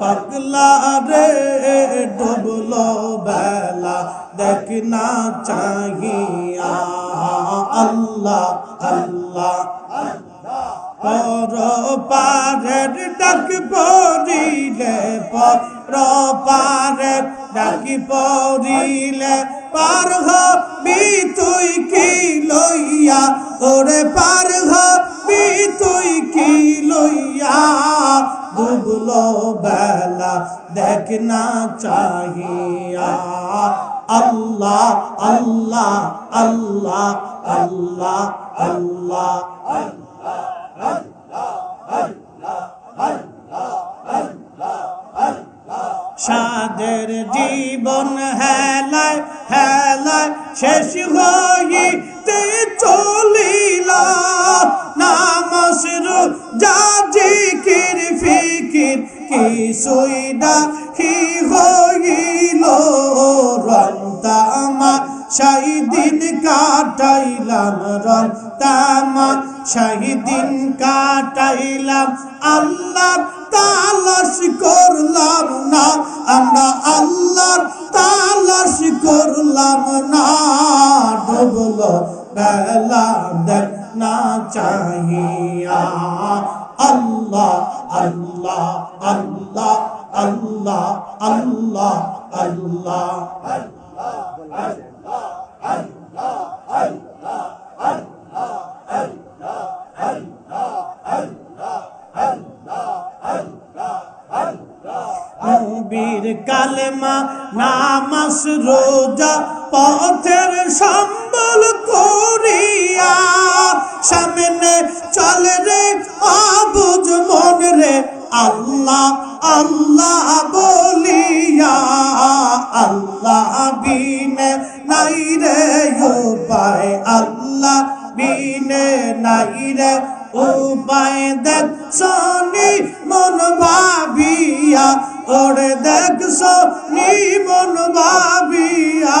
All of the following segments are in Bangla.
পাগলা রে ডুবলো বেলা, দেখ না চাহিয়া। আল্লাহ আল্লাহ পর পারের ডাক পড়িলে পর পারের ডাক পড়িলে পার হবি তুই কি লইয়া? ওরে পার হবি তুই কি লইয়া? ডুবলো বেলা, দেখ না চাহিয়া। আল্লাহ আল্লাহ আল্লাহ আল্লাহ আল্লাহ, সাদের জীবন হেলায় হেলায় শেষ হইতে চলিল। নামসরু যা জিকির ফিকির কি সুইদা কি হইল। রন্তামা শাহিদিন কাটাইলাম রন্তামা শাহিদিন কাটাইলাম। আল্লাহ তালাশ করলাম না, আমরা আল্লাহর তালাশ করলাম না। বেলা দেখ না চাহিয়া আল্লাহ আল্লাহ আল্লাহ আল্লাহ আল্লাহ আল্লাহ নবীর কালেমা নামাস রোজা পথের সম্বল করিয়া সামনে চল রে আবুজ মন রে। আল্লাহ আল্লাহ বলিয়া, আল্লাহ বিনে নাই রে উপায় আল্লাহ বিনে নাই রে উপায় দেখ সনি মন ভাবিয়া, ওরে দেখ সনি মন ভাবিয়া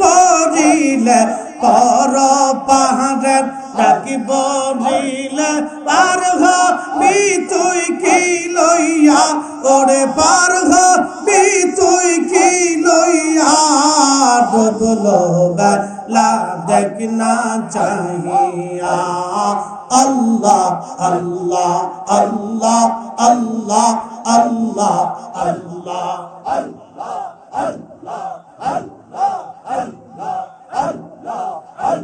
পড়িলে, পর পাহাড়ে ডাকি পড়িলে পার হবি তুই কি লইয়া? ওরে পার হবি তুই কি লইয়া? ডুবলো বেলা দেখ না চাহিয়া আল্লাহ আল্লাহ আল্লাহ আল্লাহ আল্লাহ আল্লাহ لا